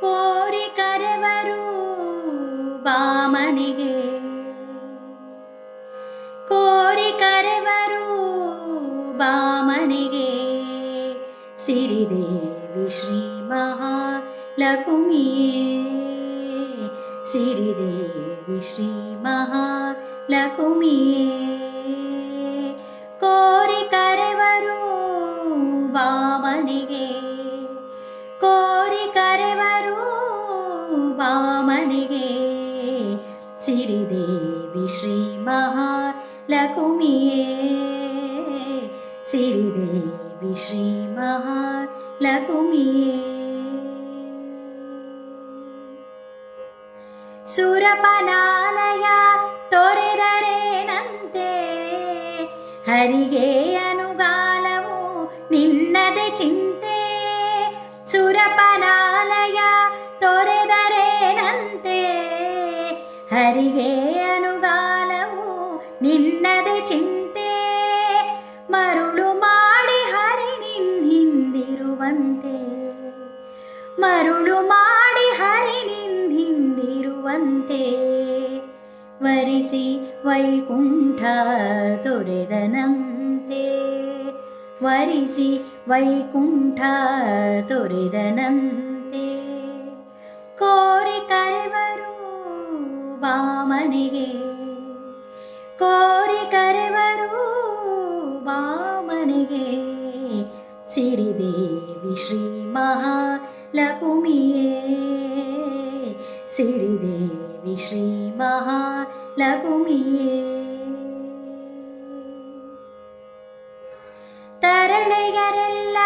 ಕೋರಿ ಕರೆವರು ಬಾಮನಿಗೆ ಕೋರಿ ಕರೆವರು ಬಾಮನಿಗೆ ಸಿರಿದೇವಿ ಶ್ರೀ ಮಹಾಲಕುಮಿಯೇ ಸಿರಿದೇವಿ ಶ್ರೀ ಸಿರಿದೇವಿ ಶ್ರೀ ಮಹಾಲಕುಮಿಯೇ ಸಿರಿದೇವಿ ಶ್ರೀ ಮಹಾಲಕುಮಿಯೇ ಸುರಪನಾಲಯ ತೊರೆದರೇನಂತೆ ಹರಿಗೆ ಅನುಗಾಲವು ನಿನ್ನದೆ ಚಿಂತೆ ಸುರಪನಾಲಯ ತೊರೆದರೇನಂತೆ ಹರಿಗೆ ಅನುಗಾಲವು ನಿನ್ನದೆ ಚಿಂತೆ ಮರುಳು ಮಾಡಿ ಹರಿ ನಿನ್ ಹಿಂದಿರುವಂತೆ ಮರುಳು ಮಾಡಿ ಹರಿ ನಿನ್ ಹಿಂದಿರುವಂತೆ ವರಿಸಿ ವೈಕುಂಠ ತೊರೆದನಂತೆ ವರಿಸಿ ವೈಕುಂಠ ತೊರೆದನಂತೆ ಕೋರಿ ಕರೆವರು ಬಾಮನಿಗೆ ಕೋರಿ ಕರೆವರು ಬಾಮನಿಗೆ ಸಿರಿದೇವಿ ಶ್ರೀ ಮಹಾಲಕುಮಿಯೇ ಸಿರಿದೇವಿ ಶ್ರೀ ಮಹಾಲಕುಮಿಯೇ ತರಳೆಯರೆಲ್ಲ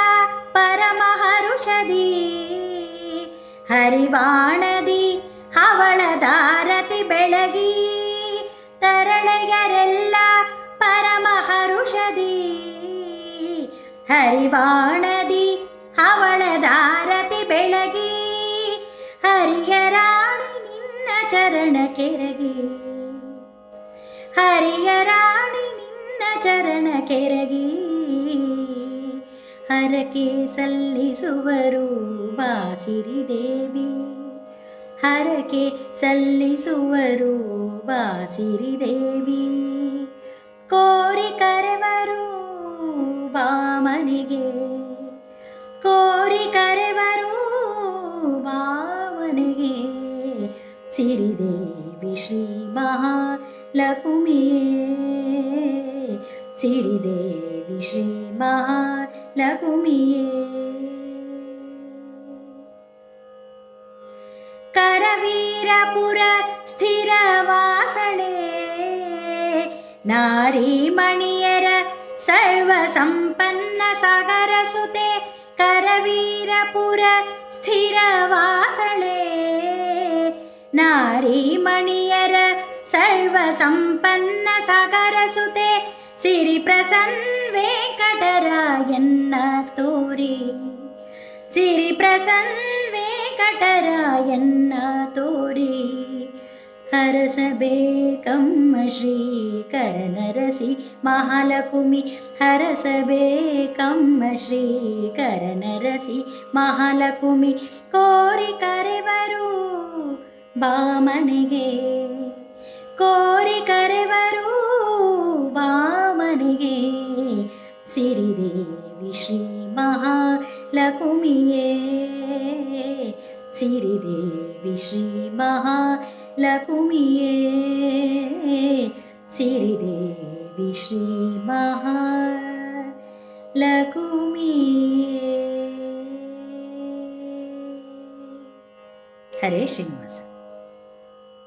ಪರಮಹರುಷದಿ ಹರಿವಾಣದಿ ಹವಳದಾರತಿ ಬೆಳಗಿ ತರಳೆಯರೆಲ್ಲ ಪರಮಹರುಷದಿ ಹರಿವಾಣದಿ ಹವಳದಾರತಿ ಬೆಳಗಿ ಹರಿಯ ರಾಣಿ ನಿನ್ನ ಚರಣ ಕೆರಗಿ. ಹರಿಯ ರಾಣಿ ನಿನ್ನ ಚರಣ ಕೆರಗಿ. ಹರಕೆ ಸಲ್ಲಿಸುವರು ಬಾಸಿರಿ ದೇವಿ. ಹರಕೆ ಸಲ್ಲಿಸುವರು ಬಾಸಿರಿ ದೇವಿ ಕೋರಿ ಕರೆವರು ಬಾಮನಿಗೆ ಕೋರಿ ಕರೆವರು ಬಾಮನಿಗೆ ಸಿರಿದೇವಿ ಶ್ರೀ ಮಹಾಲಕುಮಿಯೇ ಸಿರಿದೇವಿ ಶ್ರೀ ಮಹಾಲಕುಮಿಯೇ ಕರವೀರಪುರ ಸ್ಥಿರವಾಸಳೆ ನಾರೀಮಣಿಯರ ಸರ್ವ ಸಂಪನ್ನ ಸಾಗರ ಸುತೆ ಕರವೀರಪುರ ಸ್ಥಿರವಾಸಳೆ ನಾರೀಮಣಿಯರ ಸರ್ವ ಸಂಪನ್ನ ಸಾಗರ ಸುತೆ ಸಿರಿ ಪ್ರಸನ್ ವೆಂಕಟರಾಯನ್ನ ತೋರಿ. ಸಿರಿ ಪ್ರಸನ್ ವೆಂಕಟರಾಯನ್ನ ತೋರಿ. ಹರಸಬೇಕಮ್ಮ ಶ್ರೀಕರನರಸಿ ಮಹಾಲಕುಮಿ ಹರಸಬೇಕಮ್ಮ ಶ್ರೀಕರನರಸಿ ಮಹಾಲಕುಮಿ ಕೋರಿ ಕರೆವರು ಬಾಮನಿಗೆ. ಕೋರಿ ಕರೆವರು ಬಾಮನಿಗೆ. ಸಿರಿದೇವಿ ಶ್ರೀ ಮಹಾಲಕುಮಿಯೇ ചിരിദേവി ശ്രീ മഹാലകുമിയേ ചിരിദേവി ശ്രീ മഹാലകുമിയേ ഹരേ ശ്രീനിവാസൻ